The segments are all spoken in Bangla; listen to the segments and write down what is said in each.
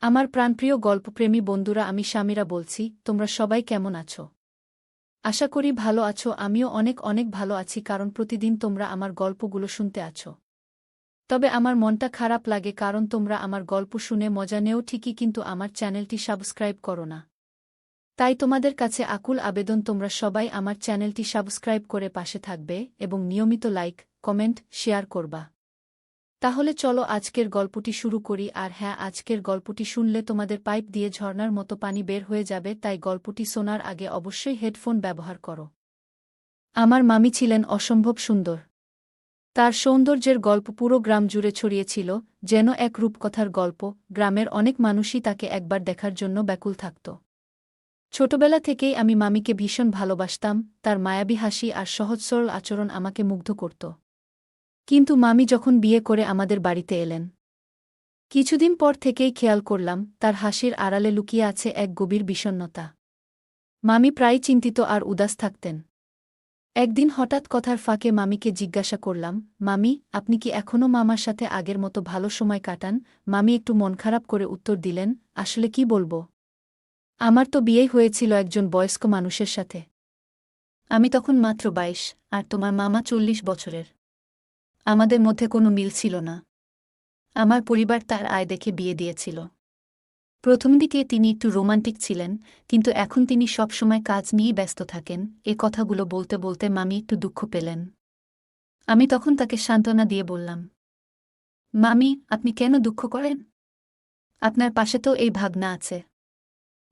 আমার প্রাণপ্রিয় গল্পপ্রেমী বন্ধুরা, আমি স্বামীরা বলছি, তোমরা সবাই কেমন আছো? আশা করি ভালো আছো, আমিও অনেক অনেক ভালো আছি, কারণ প্রতিদিন তোমরা আমার গল্পগুলো শুনতে আছো। তবে আমার মনটা খারাপ লাগে, কারণ তোমরা আমার গল্প শুনে মজা নেও ঠিকই, কিন্তু আমার চ্যানেলটি সাবস্ক্রাইব করো না। তাই তোমাদের কাছে আকুল আবেদন, তোমরা সবাই আমার চ্যানেলটি সাবস্ক্রাইব করে পাশে থাকবে এবং নিয়মিত লাইক, কমেন্ট, শেয়ার করবা। তাহলে চলো আজকের গল্পটি শুরু করি। আর হ্যাঁ আজকের গল্পটি শুনলে তোমাদের পাইপ দিয়ে ঝর্নার মতো পানি বের হয়ে যাবে, তাই গল্পটি শোনার আগে অবশ্যই হেডফোন ব্যবহার করো। আমার মামি ছিলেন অসম্ভব সুন্দর। তার সৌন্দর্যের গল্প পুরো গ্রাম জুড়ে ছড়িয়েছিল যেন এক রূপকথার গল্প, গ্রামের অনেক মানুষই তাকে একবার দেখার জন্য ব্যাকুল থাকত। ছোটবেলা থেকেই আমি মামিকে ভীষণ ভালোবাসতাম, তার মায়াবী হাসি আর সহজ সরল আচরণ আমাকে মুগ্ধ করত। কিন্তু মামি যখন বিয়ে করে আমাদের বাড়িতে এলেন। কিছুদিন পর থেকেই খেয়াল করলাম, তার হাসির আড়ালে লুকিয়ে আছে এক গভীর বিষণ্নতা মামি প্রায় চিন্তিত আর উদাস থাকতেন। একদিন হঠাৎ কথার ফাঁকে মামিকে জিজ্ঞাসা করলাম, মামি, আপনি কি এখনও মামার সাথে আগের মতো ভালো সময় কাটান? মামি একটু মন খারাপ করে উত্তর দিলেন, আসলে কি বলব? আমার তো বিয়েই হয়েছিল একজন বয়স্ক মানুষের সাথে। আমি তখন মাত্র বাইশ, আর তোমার মামা চল্লিশ বছরের। আমাদের মধ্যে কোনো মিল ছিল না। আমার পরিবার তার আয় দেখে বিয়ে দিয়েছিল। প্রথম দিকে তিনি একটু রোমান্টিক ছিলেন, কিন্তু এখন তিনি সবসময় কাজ নিয়েই ব্যস্ত থাকেন, এ কথাগুলো বলতে বলতে মামি একটু দুঃখ পেলেন। আমি তখন তাকে সান্ত্বনা দিয়ে বললাম, মামি, আপনি কেন দুঃখ করেন? আপনার পাশে তো এই ভাবনা আছে।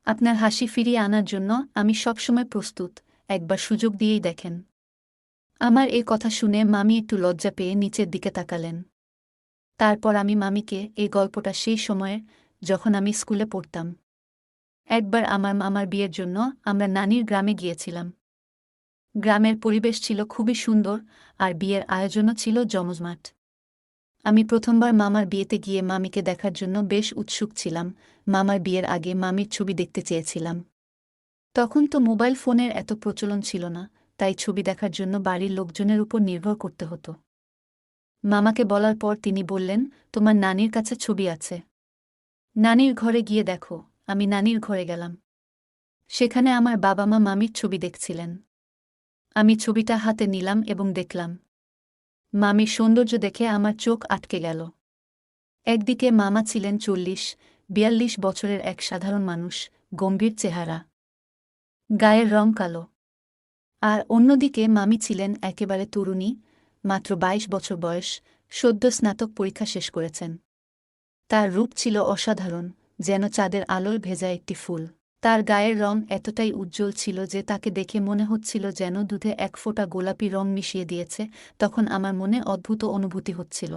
আপনার হাসি ফিরিয়ে আনার জন্য আমি সবসময় প্রস্তুত, একবার সুযোগ দিয়েই দেখেন। আমার এই কথা শুনে মামি একটু লজ্জা পেয়ে নিচের দিকে তাকালেন। তারপর আমি মামিকে এই গল্পটা সেই সময়ে যখন আমি স্কুলে পড়তাম। একবার আমার মামার বিয়ের জন্য আমরা নানির গ্রামে গিয়েছিলাম। গ্রামের পরিবেশ ছিল খুবই সুন্দর আর বিয়ের আয়োজনও ছিল জমজমাট। আমি প্রথমবার মামার বিয়েতে গিয়ে মামিকে দেখার জন্য বেশ উৎসুক ছিলাম। মামার বিয়ের আগে মামির ছবি দেখতে চেয়েছিলাম। তখন তো মোবাইল ফোনের এত প্রচলন ছিল না। তাই ছবি দেখার জন্য বাড়ির লোকজনের উপর নির্ভর করতে হতো। মামাকে বলার পর তিনি বললেন, তোমার নানির কাছে ছবি আছে। নানির ঘরে গিয়ে দেখো, আমি নানির ঘরে গেলাম। সেখানে আমার বাবা মা মামির ছবি দেখছিলেন। আমি ছবিটা হাতে নিলাম এবং দেখলাম। মামির সৌন্দর্য দেখে আমার চোখ আটকে গেল। একদিকে মামা ছিলেন চল্লিশ, বিয়াল্লিশ বছরের এক সাধারণ মানুষ, গম্ভীর চেহারা। গায়ের রং কালো। আর অন্যদিকে মামি ছিলেন একেবারে তরুণী, মাত্র ২২ বছর বয়স, সদ্য স্নাতক পরীক্ষা শেষ করেছেন। তার রূপ ছিল অসাধারণ, যেন চাঁদের আলোর ভেজা একটি ফুল। তার গায়ের রং এতটাই উজ্জ্বল ছিল যে তাকে দেখে মনে হচ্ছিল যেন দুধে এক ফোঁটা গোলাপি রং মিশিয়ে দিয়েছে, তখন আমার মনে অদ্ভুত অনুভূতি হচ্ছিল।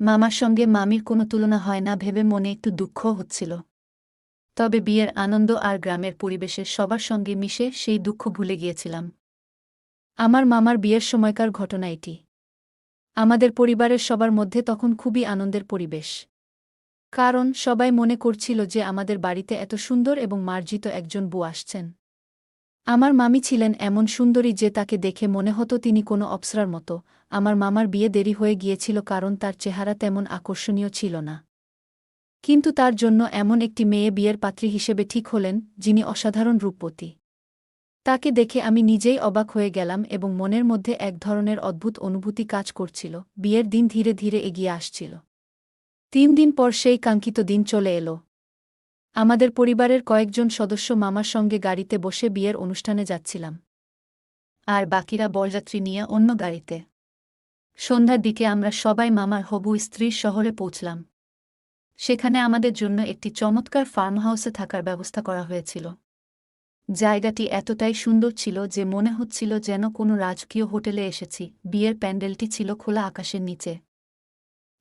মামার সঙ্গে মামির কোনো তুলনা হয় না, ভেবে মনে একটু দুঃখ হচ্ছিল। তবে বিয়ের আনন্দ আর গ্রামের পরিবেশের সবার সঙ্গে মিশে সেই দুঃখ ভুলে গিয়েছিলাম। আমার মামার বিয়ের সময়কার ঘটনা এটি। আমাদের পরিবারের সবার মধ্যে তখন খুবই আনন্দের পরিবেশ। কারণ সবাই মনে করছিল যে আমাদের বাড়িতে এত সুন্দর এবং মার্জিত একজন বউ আসছেন। আমার মামি ছিলেন এমন সুন্দরী যে তাকে দেখে মনে হতো তিনি কোনো অপসরার মতো। আমার মামার বিয়ে দেরি হয়ে গিয়েছিল কারণ তার চেহারা তেমন আকর্ষণীয় ছিল না। কিন্তু তার জন্য এমন একটি মেয়ে বিয়ের পাত্রী হিসেবে ঠিক হলেন, যিনি অসাধারণ রূপবতী। তাকে দেখে আমি নিজেই অবাক হয়ে গেলাম এবং মনের মধ্যে এক ধরনের অদ্ভুত অনুভূতি কাজ করছিল, বিয়ের দিন ধীরে ধীরে এগিয়ে আসছিল। তিন দিন পর সেই কাঙ্ক্ষিত দিন চলে এলো। আমাদের পরিবারের কয়েকজন সদস্য মামার সঙ্গে গাড়িতে বসে বিয়ের অনুষ্ঠানে যাচ্ছিলাম। আর বাকিরা বরযাত্রী নিয়ে অন্য গাড়িতে। সন্ধ্যার দিকে আমরা সবাই মামার হবু স্ত্রীর শহরে পৌঁছলাম। সেখানে আমাদের জন্য একটি চমৎকার ফার্ম হাউসে থাকার ব্যবস্থা করা হয়েছিল। জায়গাটি এতটাই সুন্দর ছিল যে মনে হচ্ছিল যেন কোনো রাজকীয় হোটেলে এসেছি, বিয়ের প্যান্ডেলটি ছিল খোলা আকাশের নিচে।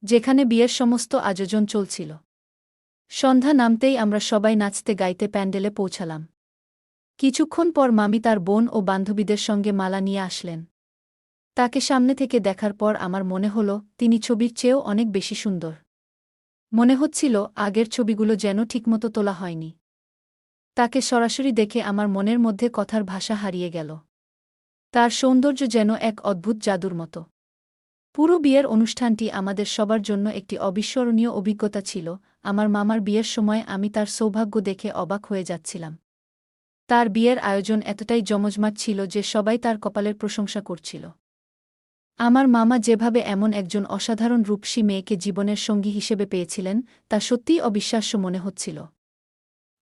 যেখানে বিয়ের সমস্ত আয়োজন চলছিল। সন্ধ্যা নামতেই আমরা সবাই নাচতে গাইতে প্যান্ডেলে পৌঁছালাম। কিছুক্ষণ পর মামি তার বোন ও বান্ধবীদের সঙ্গে মালা নিয়ে আসলেন। তাকে সামনে থেকে দেখার পর আমার মনে হল, তিনি ছবির চেয়েও অনেক বেশি সুন্দর। মনে হচ্ছিল আগের ছবিগুলো যেন ঠিকমতো তোলা হয়নি। তাকে সরাসরি দেখে আমার মনের মধ্যে কথার ভাষা হারিয়ে গেল। তার সৌন্দর্য যেন এক অদ্ভুত জাদুর মতো। পুরো বিয়ের অনুষ্ঠানটি আমাদের সবার জন্য একটি অবিস্মরণীয় অভিজ্ঞতা ছিল। আমার মামার বিয়ের সময় আমি তার সৌভাগ্য দেখে অবাক হয়ে যাচ্ছিলাম। তার বিয়ের আয়োজন এতটাই জমজমাট ছিল যে সবাই তার কপালের প্রশংসা করছিল। আমার মামা যেভাবে এমন একজন অসাধারণ রূপসী মেয়েকে জীবনের সঙ্গী হিসেবে পেয়েছিলেন, তা সত্যিই অবিশ্বাস্য মনে হচ্ছিল।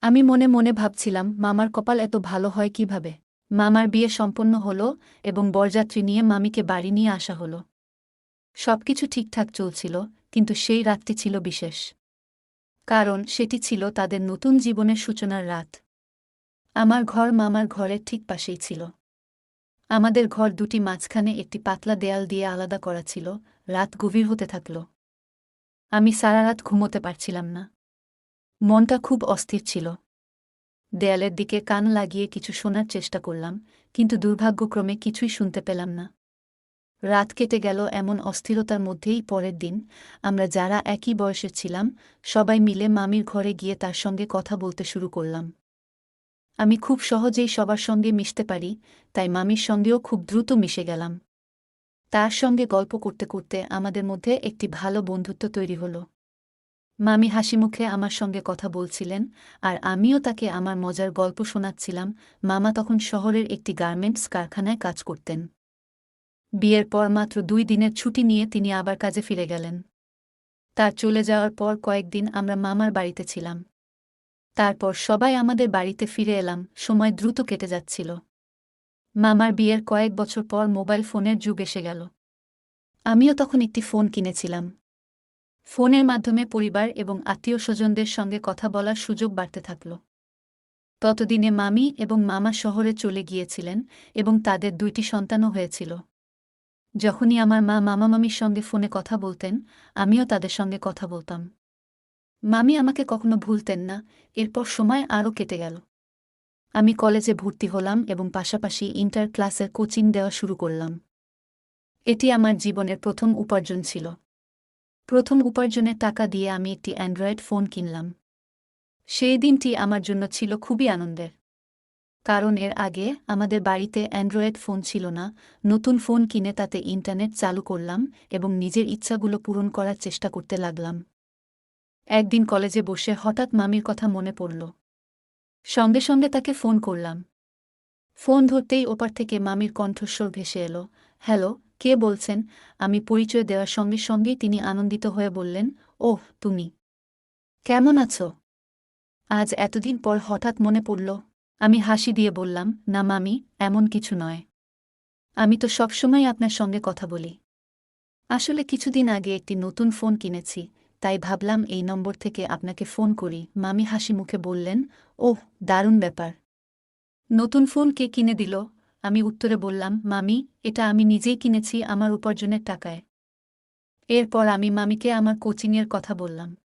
আমি মনে মনে ভাবছিলাম, মামার কপাল এত ভালো হয় কীভাবে? মামার বিয়ে সম্পন্ন হল এবং বরযাত্রী নিয়ে মামিকে বাড়ি নিয়ে আসা হল। সবকিছু ঠিকঠাক চলছিল, কিন্তু সেই রাতটি ছিল বিশেষ। কারণ সেটি ছিল তাদের নতুন জীবনের সূচনার রাত। আমার ঘর মামার ঘরের ঠিক পাশেই ছিল। আমাদের ঘর দুটি মাঝখানে একটি পাতলা দেয়াল দিয়ে আলাদা করা ছিল, রাত গভীর হতে থাকল। আমি সারা রাত ঘুমোতে পারছিলাম না। মনটা খুব অস্থির ছিল। দেয়ালের দিকে কান লাগিয়ে কিছু শোনার চেষ্টা করলাম, কিন্তু দুর্ভাগ্যক্রমে কিছুই শুনতে পেলাম না। রাত কেটে গেল এমন অস্থিরতার মধ্যেই পরের দিন আমরা যারা একই বয়সে ছিলাম, সবাই মিলে মামির ঘরে গিয়ে তার সঙ্গে কথা বলতে শুরু করলাম। আমি খুব সহজেই সবার সঙ্গে মিশতে পারি, তাই মামির সঙ্গেও খুব দ্রুত মিশে গেলাম। তার সঙ্গে গল্প করতে করতে আমাদের মধ্যে একটি ভালো বন্ধুত্ব তৈরি হল। মামি হাসিমুখে আমার সঙ্গে কথা বলছিলেন, আর আমিও তাকে আমার মজার গল্প শোনাচ্ছিলাম। মামা তখন শহরের একটি গার্মেন্টস কারখানায় কাজ করতেন। বিয়ের পর মাত্র দুই দিনের ছুটি নিয়ে তিনি আবার কাজে ফিরে গেলেন। তার চলে যাওয়ার পর কয়েকদিন আমরা মামার বাড়িতে ছিলাম। তারপর সবাই আমাদের বাড়িতে ফিরে এলাম, সময় দ্রুত কেটে যাচ্ছিল। মামার বিয়ের কয়েক বছর পর মোবাইল ফোনের যুগ এসে গেল। আমিও তখন একটি ফোন কিনেছিলাম। ফোনের মাধ্যমে পরিবার এবং আত্মীয় স্বজনদের সঙ্গে কথা বলার সুযোগ বাড়তে থাকল। ততদিনে মামি এবং মামা শহরে চলে গিয়েছিলেন এবং তাদের দুইটি সন্তানও হয়েছিল। যখনই আমার মা মামা মামির সঙ্গে ফোনে কথা বলতেন, আমিও তাদের সঙ্গে কথা বলতাম। মামি আমাকে কখনো ভুলতেন না। এরপর সময় আরও কেটে গেল। আমি কলেজে ভর্তি হলাম এবং পাশাপাশি ইন্টার ক্লাসের কোচিং দেওয়া শুরু করলাম। এটি আমার জীবনের প্রথম উপার্জন ছিল। প্রথম উপার্জনের টাকা দিয়ে আমি একটি অ্যান্ড্রয়েড ফোন কিনলাম। সেই দিনটি আমার জন্য ছিল খুবই আনন্দের। কারণ এর আগে আমাদের বাড়িতে অ্যান্ড্রয়েড ফোন ছিল না। নতুন ফোন কিনে তাতে ইন্টারনেট চালু করলাম এবং নিজের ইচ্ছাগুলো পূরণ করার চেষ্টা করতে লাগলাম। একদিন কলেজে বসে হঠাৎ মামির কথা মনে পড়ল। সঙ্গে সঙ্গে তাকে ফোন করলাম। ফোন ধরতেই ওপার থেকে মামির কণ্ঠস্বর ভেসে এলো, হ্যালো, কে বলছেন? আমি পরিচয় দেওয়ার সঙ্গে সঙ্গেই তিনি আনন্দিত হয়ে বললেন, ওহ, তুমি। কেমন আছো? আজ এতদিন পর হঠাৎ মনে পড়ল, আমি হাসি দিয়ে বললাম, না মামি, এমন কিছু নয়। আমি তো সবসময় আপনার সঙ্গে কথা বলি। আসলে কিছুদিন আগে একটি নতুন ফোন কিনেছি তাই ভাবলাম এই নম্বর থেকে আপনাকে ফোন করি। মামি হাসি মুখে বললেন, ওহ, দারুণ ব্যাপার। নতুন ফোন কে কিনে দিল? আমি উত্তরে বললাম, মামি, এটা আমি নিজেই কিনেছি আমার উপার্জনের টাকায়। এরপর আমি মামিকে আমার কোচিংয়ের কথা বললাম।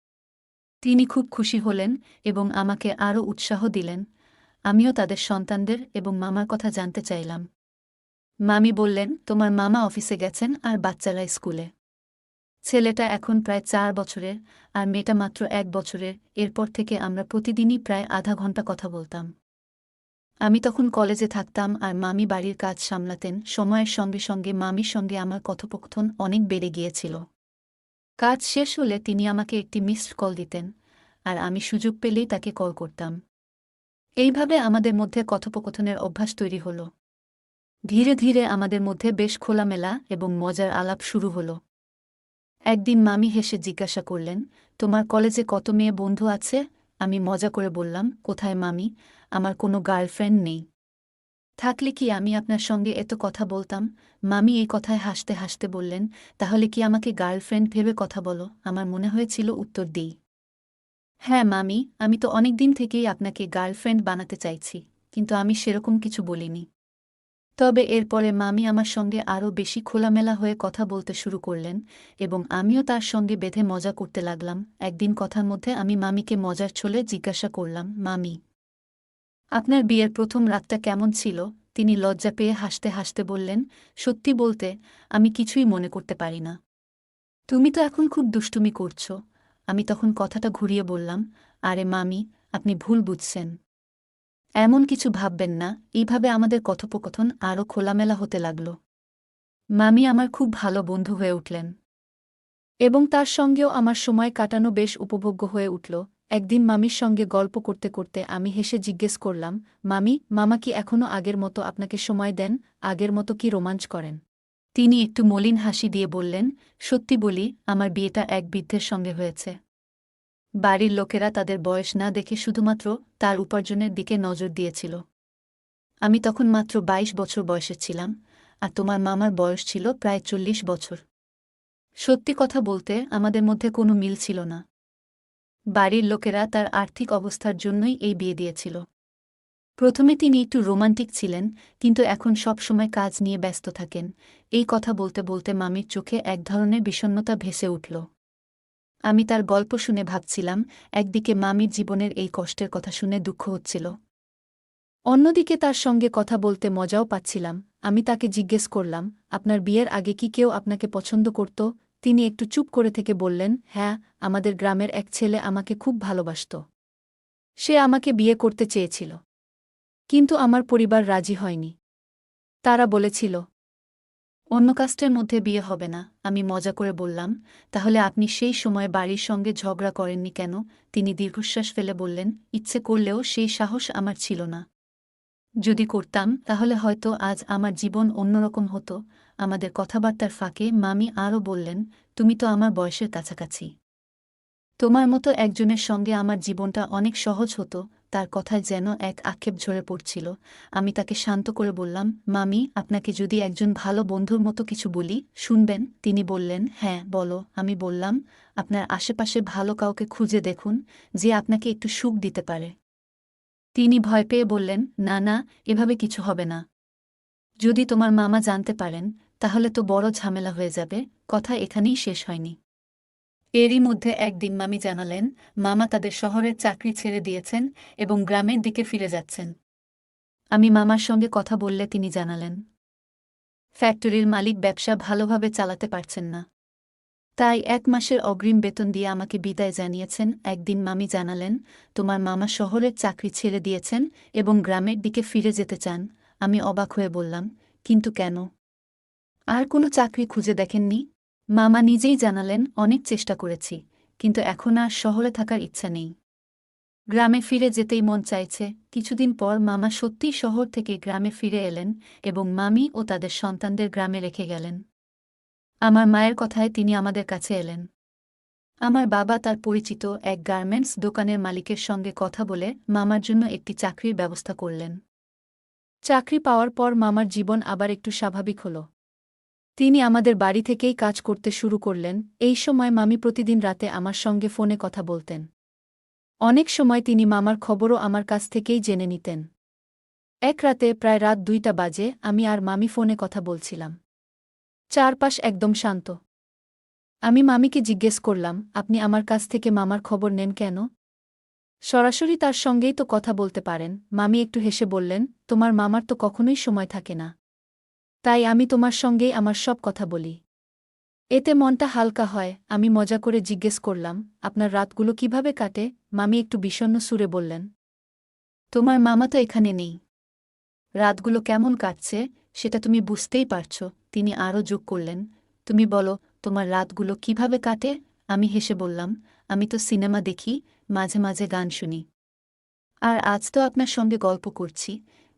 তিনি খুব খুশি হলেন এবং আমাকে আরও উৎসাহ দিলেন। আমিও তাদের সন্তানদের এবং মামার কথা জানতে চাইলাম। মামি বললেন, তোমার মামা অফিসে গেছেন আর বাচ্চারা স্কুলে। ছেলেটা এখন প্রায় চার বছরের, আর মেয়েটা মাত্র এক বছরের, এরপর থেকে আমরা প্রতিদিনই প্রায় আধা ঘণ্টা কথা বলতাম। আমি তখন কলেজে থাকতাম আর মামি বাড়ির কাজ সামলাতেন, সময়ের সঙ্গে সঙ্গে মামির সঙ্গে আমার কথোপকথন অনেক বেড়ে গিয়েছিল। কাজ শেষ হলে তিনি আমাকে একটি মিসড কল দিতেন, আর আমি সুযোগ পেলেই তাকে কল করতাম। এইভাবে আমাদের মধ্যে কথোপকথনের অভ্যাস তৈরি হল। ধীরে ধীরে আমাদের মধ্যে বেশ খোলামেলা এবং মজার আলাপ শুরু হল। একদিন মামি হেসে জিজ্ঞাসা করলেন, তোমার কলেজে কত মেয়ে বন্ধু আছে? আমি মজা করে বললাম, কোথায় মামি? আমার কোনো গার্লফ্রেন্ড নেই। থাকলে কি আমি আপনার সঙ্গে এত কথা বলতাম? মামি এই কথায় হাসতে হাসতে বললেন, তাহলে কি আমাকে গার্লফ্রেন্ড ভেবে কথা বলো? আমার মনে হয়েছিল উত্তর দিই। হ্যাঁ মামি, আমি তো অনেক দিন থেকেই আপনাকে গার্লফ্রেন্ড বানাতে চাইছি, কিন্তু আমি সেরকম কিছু বলিনি। তবে এরপরে মামি আমার সঙ্গে আরও বেশি খোলামেলা হয়ে কথা বলতে শুরু করলেন এবং আমিও তার সঙ্গে বেঁধে মজা করতে লাগলাম। একদিন কথার মধ্যে আমি মামিকে মজার ছলে জিজ্ঞাসা করলাম, মামি, আপনার বিয়ের প্রথম রাতটা কেমন ছিল? তিনি লজ্জা পেয়ে হাসতে হাসতে বললেন, সত্যি বলতে, আমি কিছুই মনে করতে পারি না। তুমি তো এখন খুব দুষ্টুমি করছ। আমি তখন কথাটা ঘুরিয়ে বললাম, আরে মামি, আপনি ভুল বুঝছেন। এমন কিছু ভাববেন না, এইভাবে আমাদের কথোপকথন আরও খোলামেলা হতে লাগল। মামি আমার খুব ভালো বন্ধু হয়ে উঠলেন। এবং তার সঙ্গেও আমার সময় কাটানো বেশ উপভোগ্য হয়ে উঠল। একদিন মামির সঙ্গে গল্প করতে করতে আমি হেসে জিজ্ঞেস করলাম, মামি, মামা কি এখনও আগের মতো আপনাকে সময় দেন? আগের মতো কি রোমাঞ্চ করেন? তিনি একটু মলিন হাসি দিয়ে বললেন, সত্যি বলি, আমার বিয়েটা এক বৃদ্ধের সঙ্গে হয়েছে। বাড়ির লোকেরা তাদের বয়স না দেখে শুধুমাত্র তার উপার্জনের দিকে নজর দিয়েছিল। আমি তখন মাত্র ২২ বছর বয়সে ছিলাম, আর তোমার মামার বয়স ছিল প্রায় চল্লিশ বছর। সত্যি কথা বলতে আমাদের মধ্যে কোনো মিল ছিল না। বাড়ির লোকেরা তার আর্থিক অবস্থার জন্যই এই বিয়ে দিয়েছিল। প্রথমে তিনি একটু রোমান্টিক ছিলেন, কিন্তু এখন সব সময় কাজ নিয়ে ব্যস্ত থাকেন। এই কথা বলতে বলতে মামির চোখে এক ধরনের বিষণ্নতা ভেসে উঠল। আমি তার গল্প শুনে ভাবছিলাম, একদিকে মামির জীবনের এই কষ্টের কথা শুনে দুঃখ হচ্ছিল। অন্যদিকে তার সঙ্গে কথা বলতে মজাও পাচ্ছিলাম। আমি তাকে জিজ্ঞেস করলাম, আপনার বিয়ের আগে কি কেউ আপনাকে পছন্দ করত? তিনি একটু চুপ করে থেকে বললেন হ্যাঁ আমাদের গ্রামের এক ছেলে আমাকে খুব ভালোবাসত। সে আমাকে বিয়ে করতে চেয়েছিল। কিন্তু আমার পরিবার রাজি হয়নি। তারা বলেছিল অন্য কাস্টের মধ্যে বিয়ে হবে না, আমি মজা করে বললাম। তাহলে আপনি সেই সময় বাড়ির সঙ্গে ঝগড়া করেননি কেন? তিনি দীর্ঘশ্বাস ফেলে বললেন, ইচ্ছে করলেও সেই সাহস আমার ছিল না। যদি করতাম, তাহলে হয়তো আজ আমার জীবন অন্যরকম হতো। আমাদের কথাবার্তার ফাঁকে মামি আরও বললেন, তুমি তো আমার বয়সের কাছাকাছি। তোমার মতো একজনের সঙ্গে আমার জীবনটা অনেক সহজ হতো। তার কথায় যেন এক আক্ষেপ ঝরে পড়ছিল। আমি তাকে শান্ত করে বললাম, মামি, আপনাকে যদি একজন ভালো বন্ধুর মতো কিছু বলি, শুনবেন? তিনি বললেন হ্যাঁ বলো। আমি বললাম, আপনার আশেপাশে ভালো কাউকে খুঁজে দেখুন, যে আপনাকে একটু সুখ দিতে পারে। তিনি ভয় পেয়ে বললেন, না না, এভাবে কিছু হবে না। যদি তোমার মামা জানতে পারেন, তাহলে তো বড় ঝামেলা হয়ে যাবে। কথা এখানেই শেষ হয়নি। এরই মধ্যে একদিন মামি জানালেন, মামা তাদের শহরের চাকরি ছেড়ে দিয়েছেন এবং গ্রামের দিকে ফিরে যাচ্ছেন। আমি মামার সঙ্গে কথা বললে তিনি জানালেন, ফ্যাক্টরির মালিক ব্যবসা ভালোভাবে চালাতে পারছেন না। তাই এক মাসের অগ্রিম বেতন দিয়ে আমাকে বিদায় জানিয়েছেন। একদিন মামি জানালেন, তোমার মামা শহরের চাকরি ছেড়ে দিয়েছেন এবং গ্রামের দিকে ফিরে যেতে চান। আমি অবাক হয়ে বললাম, কিন্তু কেন? আর কোনো চাকরি খুঁজে দেখেননি? মামা নিজেই জানালেন, অনেক চেষ্টা করেছি, কিন্তু এখন আর শহরে থাকার ইচ্ছা নেই। গ্রামে ফিরে যেতেই মন চাইছে। কিছুদিন পর মামা সত্যিই শহর থেকে গ্রামে ফিরে এলেন এবং মামি ও তাদের সন্তানদের গ্রামে রেখে গেলেন। আমার মায়ের কথায় তিনি আমাদের কাছে এলেন। আমার বাবা তার পরিচিত এক গার্মেন্টস দোকানের মালিকের সঙ্গে কথা বলে মামার জন্য একটি চাকরির ব্যবস্থা করলেন। চাকরি পাওয়ার পর মামার জীবন আবার একটু স্বাভাবিক হল। তিনি আমাদের বাড়ি থেকেই কাজ করতে শুরু করলেন। এই সময় মামি প্রতিদিন রাতে আমার সঙ্গে ফোনে কথা বলতেন। অনেক সময় তিনি মামার খবরও আমার কাছ থেকেই জেনে নিতেন। এক রাতে প্রায় রাত দুইটা বাজে আমি আর মামি ফোনে কথা বলছিলাম। চারপাশ একদম শান্ত। আমি মামিকে জিজ্ঞেস করলাম, আপনি আমার কাছ থেকে মামার খবর নেন কেন? সরাসরি তার সঙ্গেই তো কথা বলতে পারেন। মামি একটু হেসে বললেন, তোমার মামার তো কখনোই সময় থাকে না। তাই আমি তোমার সঙ্গেই আমার সব কথা বলি। এতে মনটা হালকা হয়, আমি মজা করে জিজ্ঞেস করলাম, আপনার রাতগুলো কীভাবে কাটে? মামি একটু বিষণ্ণ সুরে বললেন, তোমার মামা তো এখানে নেই। রাতগুলো কেমন কাটছে, সেটা তুমি বুঝতেই পারছ। তিনি আরও যোগ করলেন, তুমি বলো, তোমার রাতগুলো কীভাবে কাটে? আমি হেসে বললাম, আমি তো সিনেমা দেখি, মাঝে মাঝে গান শুনি। আর আজ তো আপনার সঙ্গে গল্প করছি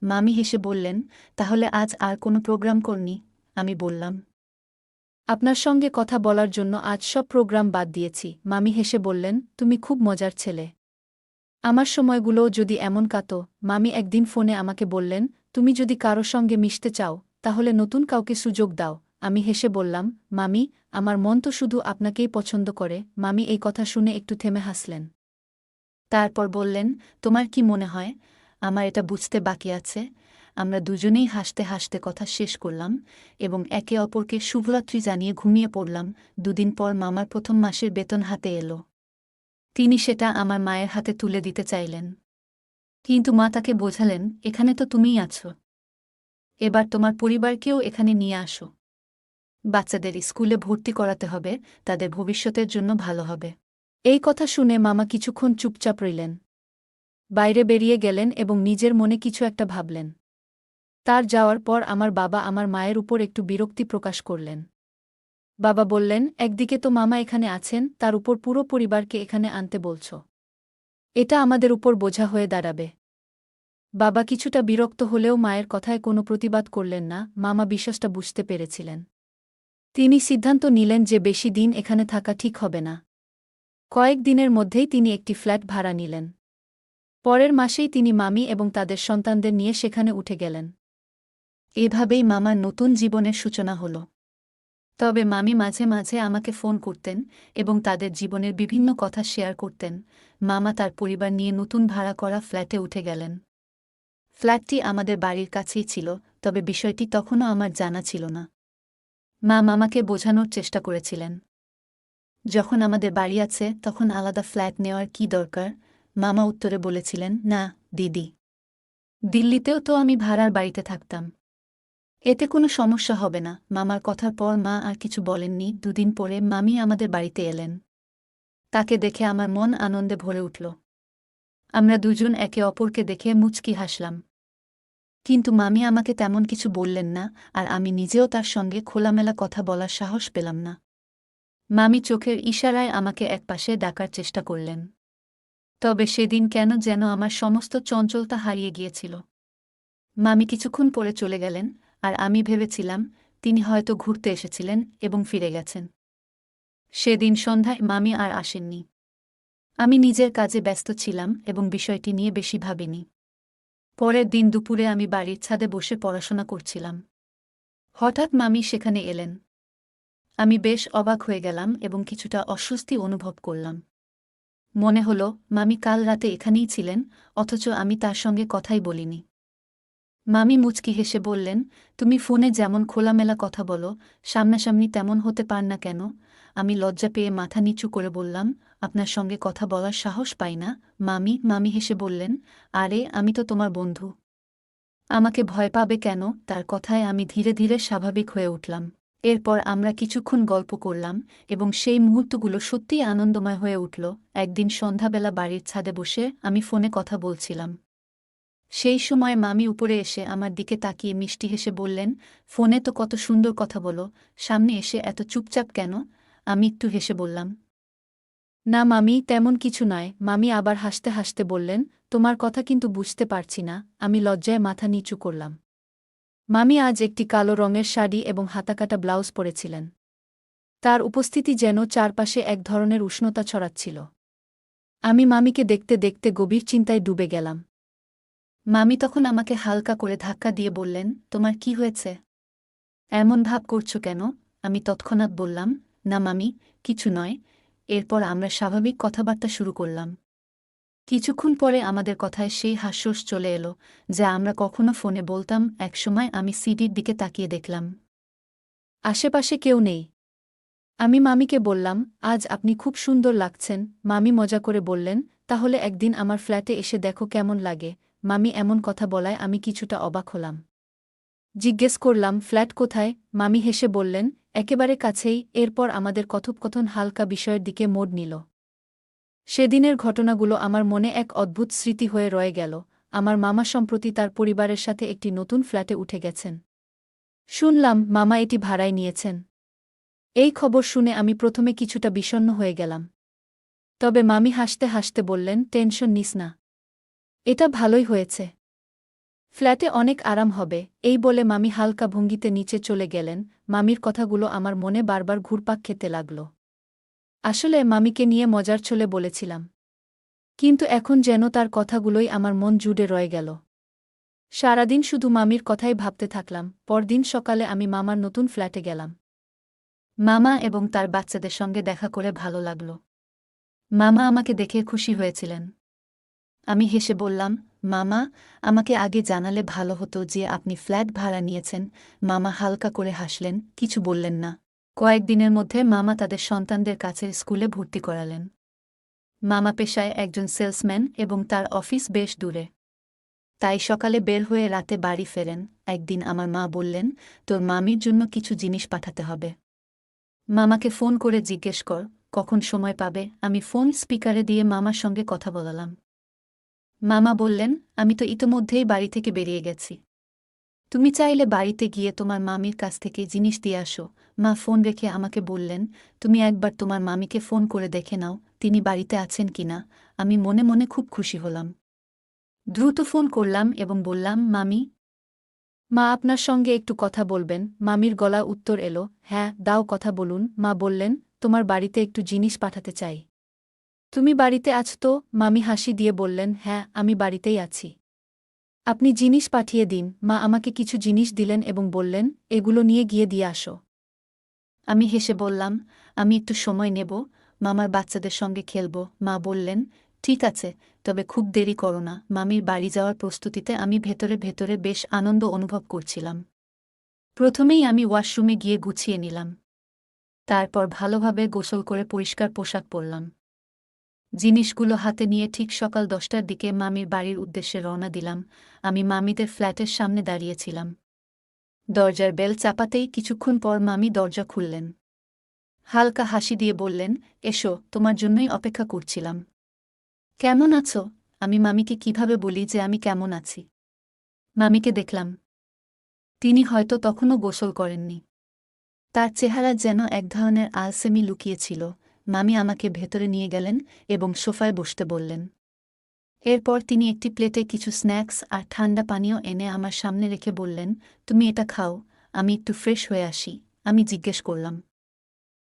মামি হেসে বললেন, তাহলে আজ আর কোনো প্রোগ্রাম করনি? আমি বললাম, আপনার সঙ্গে কথা বলার জন্য আজ সব প্রোগ্রাম বাদ দিয়েছি। মামি হেসে বললেন, তুমি খুব মজার ছেলে। আমার সময়গুলোও যদি এমন কাতো মামি একদিন ফোনে আমাকে বললেন, তুমি যদি কারও সঙ্গে মিশতে চাও, তাহলে নতুন কাউকে সুযোগ দাও। আমি হেসে বললাম, মামি, আমার মন তো শুধু আপনাকেই পছন্দ করে। মামি এই কথা শুনে একটু থেমে হাসলেন। তারপর বললেন, তোমার কি মনে হয়? আমার এটা বুঝতে বাকি আছে। আমরা দুজনেই হাসতে হাসতে কথা শেষ করলাম এবং একে অপরকে শুভরাত্রি জানিয়ে ঘুমিয়ে পড়লাম। দুদিন পর মামার প্রথম মাসের বেতন হাতে এলো। তিনি সেটা আমার মায়ের হাতে তুলে দিতে চাইলেন। কিন্তু মা তাকে বোঝালেন, এখানে তো তুমিই আছো। এবার তোমার পরিবারকেও এখানে নিয়ে আসো। বাচ্চাদের স্কুলে ভর্তি করাতে হবে, তাদের ভবিষ্যতের জন্য ভালো হবে। এই কথা শুনে মামা কিছুক্ষণ চুপচাপ রইলেন। বাইরে বেরিয়ে গেলেন এবং নিজের মনে কিছু একটা ভাবলেন। তার যাওয়ার পর আমার বাবা আমার মায়ের উপর একটু বিরক্তি প্রকাশ করলেন। বাবা বললেন, একদিকে তো মামা এখানে আছেন, তার উপর পুরো পরিবারকে এখানে আনতে বলছ। এটা আমাদের উপর বোঝা হয়ে দাঁড়াবে। বাবা কিছুটা বিরক্ত হলেও মায়ের কথায় কোনো প্রতিবাদ করলেন না, মামা বিশ্বাসটা বুঝতে পেরেছিলেন। তিনি সিদ্ধান্ত নিলেন যে বেশি দিন এখানে থাকা ঠিক হবে না। কয়েক দিনের মধ্যেই তিনি একটি ফ্ল্যাট ভাড়া নিলেন। পরের মাসেই তিনি মামি এবং তাদের সন্তানদের নিয়ে সেখানে উঠে গেলেন। এভাবেই মামার নতুন জীবনের সূচনা হল। তবে মামি মাঝে মাঝে আমাকে ফোন করতেন এবং তাদের জীবনের বিভিন্ন কথা শেয়ার করতেন। মামা তার পরিবার নিয়ে নতুন ভাড়া করা ফ্ল্যাটে উঠে গেলেন। ফ্ল্যাটটি আমাদের বাড়ির কাছেই ছিল, তবে বিষয়টি তখনও আমার জানা ছিল না। মা মামাকে বোঝানোর চেষ্টা করেছিলেন। যখন আমাদের বাড়ি আছে, তখন আলাদা ফ্ল্যাট নেওয়ার কি দরকার? মামা উত্তরে বলেছিলেন, না, দিদি। দিল্লিতেও তো আমি ভাড়ার বাড়িতে থাকতাম। এতে কোনো সমস্যা হবে না। মামার কথার পর মা আর কিছু বলেননি। দুদিন পরে মামি আমাদের বাড়িতে এলেন। তাকে দেখে আমার মন আনন্দে ভরে উঠল। আমরা দুজন একে অপরকে দেখে মুচকি হাসলাম। কিন্তু মামি আমাকে তেমন কিছু বললেন না আর আমি নিজেও তার সঙ্গে খোলামেলা কথা বলার সাহস পেলাম না। মামি চোখের ইশারায় আমাকে একপাশে ডাকার চেষ্টা করলেন। তবে সেদিন কেন যেন আমার সমস্ত চঞ্চলতা হারিয়ে গিয়েছিল। মামি কিছুক্ষণ পরে চলে গেলেন, আর আমি ভেবেছিলাম, তিনি হয়তো ঘুরতে এসেছিলেন এবং ফিরে গেছেন। সেদিন সন্ধ্যায় মামি আর আসেননি। আমি নিজের কাজে ব্যস্ত ছিলাম এবং বিষয়টি নিয়ে বেশি ভাবিনি। পরের দিন দুপুরে আমি বাড়ির ছাদে বসে পড়াশোনা করছিলাম। হঠাৎ মামি সেখানে এলেন। আমি বেশ অবাক হয়ে গেলাম এবং কিছুটা অস্বস্তি অনুভব করলাম। মনে হল, মামি কাল রাতে এখানেই ছিলেন, অথচ আমি তার সঙ্গে কথাই বলিনি। মামি মুচকি হেসে বললেন, তুমি ফোনে যেমন খোলামেলা কথা বলো, সামনাসামনি তেমন হতে পার না কেন? আমি লজ্জা পেয়ে মাথা নিচু করে বললাম, আপনার সঙ্গে কথা বলার সাহস পাই না। মামি মামি হেসে বললেন, আরে, আমি তো তোমার বন্ধু। আমাকে ভয় পাবে কেন? তার কথায় আমি ধীরে ধীরে স্বাভাবিক হয়ে উঠলাম। এরপর আমরা কিছুক্ষণ গল্প করলাম এবং সেই মুহূর্তগুলো সত্যিই আনন্দময় হয়ে উঠল। একদিন সন্ধ্যাবেলা বাড়ির ছাদে বসে আমি ফোনে কথা বলছিলাম। সেই সময় মামি উপরে এসে আমার দিকে তাকিয়ে মিষ্টি হেসে বললেন, ফোনে তো কত সুন্দর কথা বলো, সামনে এসে এত চুপচাপ কেন? আমি একটু হেসে বললাম, না মামি, তেমন কিছু নয়। মামি আবার হাসতে হাসতে বললেন, তোমার কথা কিন্তু বুঝতে পারছি না। আমি লজ্জায় মাথা নিচু করলাম। মামি আজ একটি কালো রঙের শাড়ি এবং হাতাকাটা ব্লাউজ পরেছিলেন। তার উপস্থিতি যেন চারপাশে এক ধরনের উষ্ণতা ছড়াচ্ছিল। আমি মামিকে দেখতে দেখতে গভীর চিন্তায় ডুবে গেলাম। মামি তখন আমাকে হালকা করে ধাক্কা দিয়ে বললেন, তোমার কি হয়েছে? এমন ভাব করছ কেন? আমি তৎক্ষণাৎ বললাম, না মামি, কিছু নয়। এরপর আমরা স্বাভাবিক কথাবার্তা শুরু করলাম। কিছুক্ষণ পরে আমাদের কথায় সেই হাস্যস চলে এলো, যা আমরা কখনো ফোনে বলতাম, একসময় আমি সিডির দিকে তাকিয়ে দেখলাম। আশেপাশে কেউ নেই। আমি মামিকে বললাম, আজ আপনি খুব সুন্দর লাগছেন। মামি মজা করে বললেন, তাহলে একদিন আমার ফ্ল্যাটে এসে দেখো কেমন লাগে। মামি এমন কথা বলায় আমি কিছুটা অবাক হলাম। জিজ্ঞেস করলাম, ফ্ল্যাট কোথায়? মামি হেসে বললেন, একেবারে কাছেই। এরপর আমাদের কথোপকথন হালকা বিষয়ের দিকে মোড় নিল। সেদিনের ঘটনাগুলো আমার মনে এক অদ্ভুত স্মৃতি হয়ে রয়ে গেল। আমার মামা সম্প্রতি তার পরিবারের সাথে একটি নতুন ফ্ল্যাটে উঠে গেছেন। শুনলাম, মামা এটি ভাড়ায় নিয়েছেন। এই খবর শুনে আমি প্রথমে কিছুটা বিষণ্ন হয়ে গেলাম। তবে মামি হাসতে হাসতে বললেন, টেনশন নিস না। এটা ভালোই হয়েছে। ফ্ল্যাটে অনেক আরাম হবে। এই বলে মামি হালকা ভঙ্গিতে নিচে চলে গেলেন। মামির কথাগুলো আমার মনে বারবার ঘুরপাক খেতে লাগল। আসলে মামিকে নিয়ে মজার ছলে বলেছিলাম। কিন্তু এখন যেন তার কথাগুলোই আমার মন জুড়ে রয়ে গেল। সারাদিন শুধু মামির কথাই ভাবতে থাকলাম, পরদিন সকালে আমি মামার নতুন ফ্ল্যাটে গেলাম। মামা এবং তার বাচ্চাদের সঙ্গে দেখা করে ভালো লাগল। মামা আমাকে দেখে খুশি হয়েছিলেন। আমি হেসে বললাম, মামা, আমাকে আগে জানালে ভালো হতো যে আপনি ফ্ল্যাট ভাড়া নিয়েছেন। মামা হালকা করে হাসলেন, কিছু বললেন না। কয়েকদিনের মধ্যে মামা তাদের সন্তানদের কাছে স্কুলে ভর্তি করালেন। মামা পেশায় একজন সেলসম্যান এবং তার অফিস বেশ দূরে। তাই সকালে বের হয়ে রাতে বাড়ি ফেরেন। একদিন আমার মা বললেন, তোর মামির জন্য কিছু জিনিস পাঠাতে হবে। মামাকে ফোন করে জিজ্ঞেস কর, কখন সময় পাবে? আমি ফোন স্পিকারে দিয়ে মামার সঙ্গে কথা বলালাম। মামা বললেন, আমি তো ইতোমধ্যেই বাড়ি থেকে বেরিয়ে গেছি। তুমি চাইলে বাড়িতে গিয়ে তোমার মামির কাছ থেকে জিনিস দিয়ে আসো। মা ফোন রেখে আমাকে বললেন, তুমি একবার তোমার মামিকে ফোন করে দেখে নাও, তিনি বাড়িতে আছেন কিনা আমি মনে মনে খুব খুশি হলাম। দ্রুত ফোন করলাম এবং বললাম, মামি, মা আপনার সঙ্গে একটু কথা বলবেন। মামির গলা উত্তর এলো হ্যাঁ দাও কথা বলুন। মা বললেন, তোমার বাড়িতে একটু জিনিস পাঠাতে চাই। তুমি বাড়িতে আছ তো? মামি হাসি দিয়ে বললেন হ্যাঁ আমি বাড়িতেই আছি। আপনি জিনিস পাঠিয়ে দিন, মা আমাকে কিছু জিনিস দিলেন এবং বললেন, এগুলো নিয়ে গিয়ে দিয়ে আসো। আমি হেসে বললাম, আমি একটু সময় নেব, মামার বাচ্চাদের সঙ্গে খেলব। মা বললেন, ঠিক আছে, তবে খুব দেরি করো না। মামির বাড়ি যাওয়ার প্রস্তুতিতে আমি ভেতরে ভেতরে বেশ আনন্দ অনুভব করছিলাম। প্রথমেই আমি ওয়াশরুমে গিয়ে গুছিয়ে নিলাম। তারপর ভালোভাবে গোসল করে পরিষ্কার পোশাক পরলাম। জিনিসগুলো হাতে নিয়ে ঠিক সকাল দশটার দিকে মামির বাড়ির উদ্দেশ্যে রওনা দিলাম। আমি মামিদের ফ্ল্যাটের সামনে দাঁড়িয়েছিলাম। দরজার বেল চাপাতেই কিছুক্ষণ পর মামি দরজা খুললেন। হালকা হাসি দিয়ে বললেন, এসো, তোমার জন্যই অপেক্ষা করছিলাম। কেমন আছো? আমি মামিকে কীভাবে বলি যে আমি কেমন আছি? মামিকে দেখলাম। তিনি হয়তো তখনও গোসল করেননি। তার চেহারা যেন এক ধরনের আলসেমি লুকিয়েছিল। মামি আমাকে ভেতরে নিয়ে গেলেন এবং সোফায় বসতে বললেন। এরপর তিনি একটি প্লেটে কিছু স্ন্যাক্স আর ঠান্ডা পানীয় এনে আমার সামনে রেখে বললেন, তুমি এটা খাও, আমি একটু ফ্রেশ হয়ে আসি। আমি জিজ্ঞেস করলাম।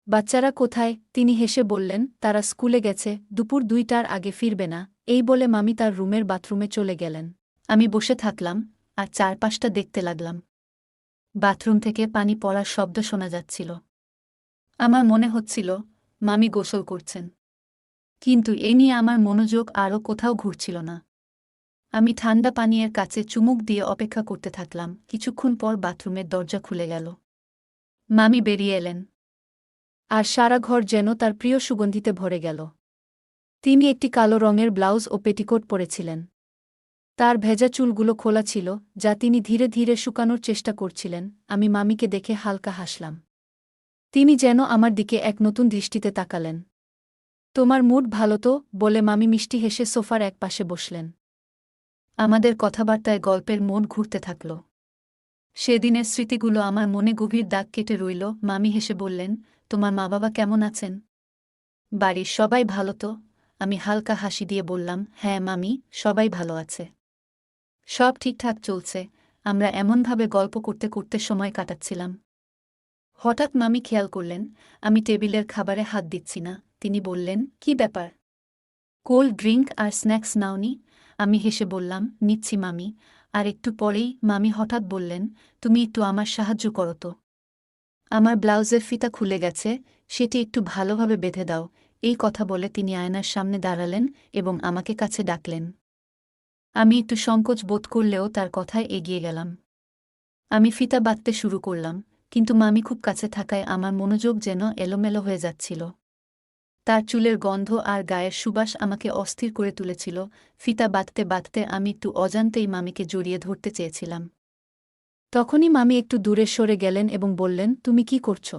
বাচ্চারা কোথায়? তিনি হেসে বললেন, তারা স্কুলে গেছে, দুপুর দুইটার আগে ফিরবে না। এই বলে মামি তার রুমের বাথরুমে চলে গেলেন। আমি বসে থাকলাম আর চারপাশটা দেখতে লাগলাম। বাথরুম থেকে পানি পড়ার শব্দ শোনা যাচ্ছিল। আমার মনে হচ্ছিল মামি গোসল করছেন। কিন্তু এ নিয়ে আমার মনোযোগ আরও কোথাও ঘুরছিল না। আমি ঠান্ডা পানীয়ের কাছে চুমুক দিয়ে অপেক্ষা করতে থাকলাম, কিছুক্ষণ পর বাথরুমের দরজা খুলে গেল। মামি বেরিয়ে এলেন। আর সারা ঘর যেন তার প্রিয় সুগন্ধিতে ভরে গেল। তিনি একটি কালো রঙের ব্লাউজ ও পেটিকোট পরেছিলেন। তার ভেজা চুলগুলো খোলা ছিল, যা তিনি ধীরে ধীরে শুকানোর চেষ্টা করছিলেন। আমি মামিকে দেখে হালকা হাসলাম। তিনি যেন আমার দিকে এক নতুন দৃষ্টিতে তাকালেন। তোমার মুড ভালো তো, বলে মামি মিষ্টি হেসে সোফার এক পাশে বসলেন। আমাদের কথাবার্তায় গল্পের মন ঘুরতে থাকল। সেদিনের স্মৃতিগুলো আমার মনে গভীর দাগ কেটে রইল, মামি হেসে বললেন, তোমার মা বাবা কেমন আছেন? বাড়ির সবাই ভালো তো? আমি হালকা হাসি দিয়ে বললাম হ্যাঁ মামি, সবাই ভালো আছে। সব ঠিকঠাক চলছে। আমরা এমনভাবে গল্প করতে করতে সময় কাটাচ্ছিলাম। হঠাৎ মামি খেয়াল করলেন, আমি টেবিলের খাবারে হাত দিচ্ছি না। তিনি বললেন, কি ব্যাপার? কোল্ড ড্রিঙ্ক আর স্ন্যাক্স নাওনি, আমি হেসে বললাম, নিচ্ছি মামি। আর একটু পরেই মামি হঠাৎ বললেন, তুমি একটু আমার সাহায্য করো তো। আমার ব্লাউজের ফিতা খুলে গেছে, সেটি একটু ভালোভাবে বেঁধে দাও। এই কথা বলে তিনি আয়নার সামনে দাঁড়ালেন এবং আমাকে কাছে ডাকলেন। আমি একটু সংকোচ বোধ করলেও তার কথায় এগিয়ে গেলাম। আমি ফিতা বাঁধতে শুরু করলাম। কিন্তু মামি খুব কাছে থাকায় আমার মনোযোগ যেন এলোমেলো হয়ে যাচ্ছিল। তার চুলের গন্ধ আর গায়ের সুবাস আমাকে অস্থির করে তুলেছিল, ফিতা বাঁধতে বাঁধতে আমি একটু অজান্তেই মামিকে জড়িয়ে ধরতে চেয়েছিলাম। তখনই মামি একটু দূরে সরে গেলেন এবং বললেন, তুমি কি করছ?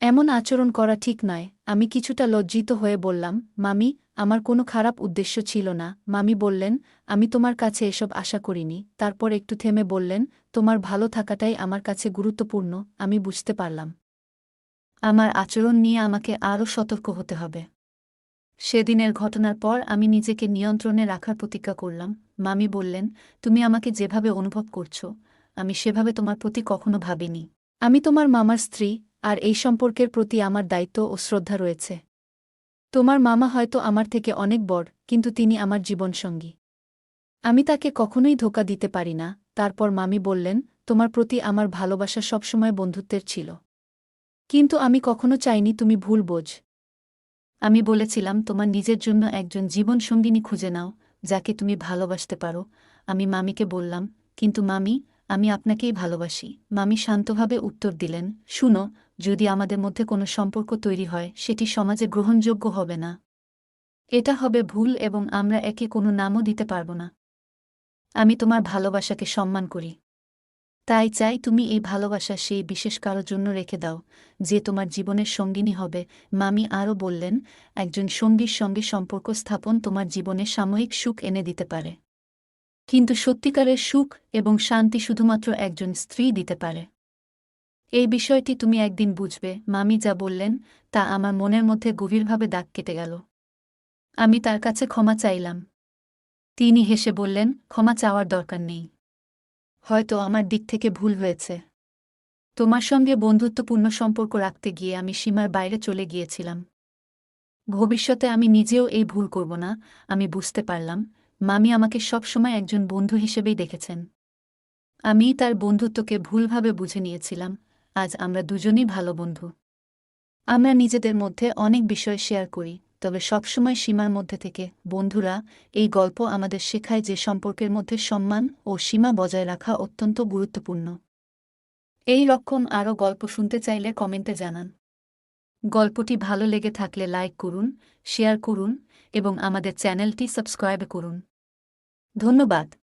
এমন আচরণ করা ঠিক নয়, আমি কিছুটা লজ্জিত হয়ে বললাম, মামি আমার কোনো খারাপ উদ্দেশ্য ছিল না। মামি বললেন, আমি তোমার কাছে এসব আশা করিনি। তারপর একটু থেমে বললেন, তোমার ভালো থাকাটাই আমার কাছে গুরুত্বপূর্ণ, আমি বুঝতে পারলাম। আমার আচরণ নিয়ে আমাকে আরও সতর্ক হতে হবে। সেদিনের ঘটনার পর আমি নিজেকে নিয়ন্ত্রণে রাখার প্রতিজ্ঞা করলাম। মামি বললেন, তুমি আমাকে যেভাবে অনুভব করছ, আমি সেভাবে তোমার প্রতি কখনো ভাবিনি। আমি তোমার মামার স্ত্রী, আর এই সম্পর্কের প্রতি আমার দায়িত্ব ও শ্রদ্ধা রয়েছে। তোমার মামা হয়তো আমার থেকে অনেক বড়, কিন্তু তিনি আমার জীবনসঙ্গী। আমি তাকে কখনোই ধোকা দিতে পারি না, তারপর মামি বললেন, তোমার প্রতি আমার ভালোবাসা সবসময় বন্ধুত্বের ছিল। কিন্তু আমি কখনো চাইনি তুমি ভুল বোঝ। আমি বলেছিলাম, তোমার নিজের জন্য একজন জীবনসঙ্গিনী খুঁজে নাও, যাকে তুমি ভালোবাসতে পারো। আমি মামিকে বললাম, কিন্তু মামি, আমি আপনাকেই ভালোবাসি। মামি শান্তভাবে উত্তর দিলেন, শুনো যদি আমাদের মধ্যে কোনো সম্পর্ক তৈরি হয়, সেটি সমাজে গ্রহণযোগ্য হবে না। এটা হবে ভুল এবং আমরা একে কোনো নামও দিতে পারব না। আমি তোমার ভালোবাসাকে সম্মান করি। তাই চাই তুমি এই ভালোবাসা সেই বিশেষ কারোর জন্য রেখে দাও, যে তোমার জীবনের সঙ্গিনী হবে। মামি আরও বললেন, একজন সঙ্গীর সঙ্গে সম্পর্ক স্থাপন তোমার জীবনে সাময়িক সুখ এনে দিতে পারে। কিন্তু সত্যিকারের সুখ এবং শান্তি শুধুমাত্র একজন স্ত্রী দিতে পারে। এই বিষয়টি তুমি একদিন বুঝবে, মামি যা বললেন, তা আমার মনের মধ্যে গভীরভাবে দাগ কেটে গেল। আমি তার কাছে ক্ষমা চাইলাম। তিনি হেসে বললেন, ক্ষমা চাওয়ার দরকার নেই। হয়তো আমার দিক থেকে ভুল হয়েছে। তোমার সঙ্গে বন্ধুত্বপূর্ণ সম্পর্ক রাখতে গিয়ে আমি সীমার বাইরে চলে গিয়েছিলাম। ভবিষ্যতে আমি নিজেও এই ভুল করব না, আমি বুঝতে পারলাম, মামি আমাকে সবসময় একজন বন্ধু হিসেবেই দেখেছেন। আমি তার বন্ধুত্বকে ভুলভাবে বুঝে নিয়েছিলাম আজ আমরা দুজনই ভালো বন্ধু। আমরা নিজেদের মধ্যে অনেক বিষয় শেয়ার করি, তবে সবসময় সীমার মধ্যে থেকে বন্ধুরা এই গল্প আমাদের শেখায় যে সম্পর্কের মধ্যে সম্মান ও সীমা বজায় রাখা অত্যন্ত গুরুত্বপূর্ণ। এই রকম আরও গল্প শুনতে চাইলে কমেন্টে জানান। গল্পটি ভালো লেগে থাকলে লাইক করুন শেয়ার করুন এবং আমাদের চ্যানেলটি সাবস্ক্রাইব করুন। ধন্যবাদ।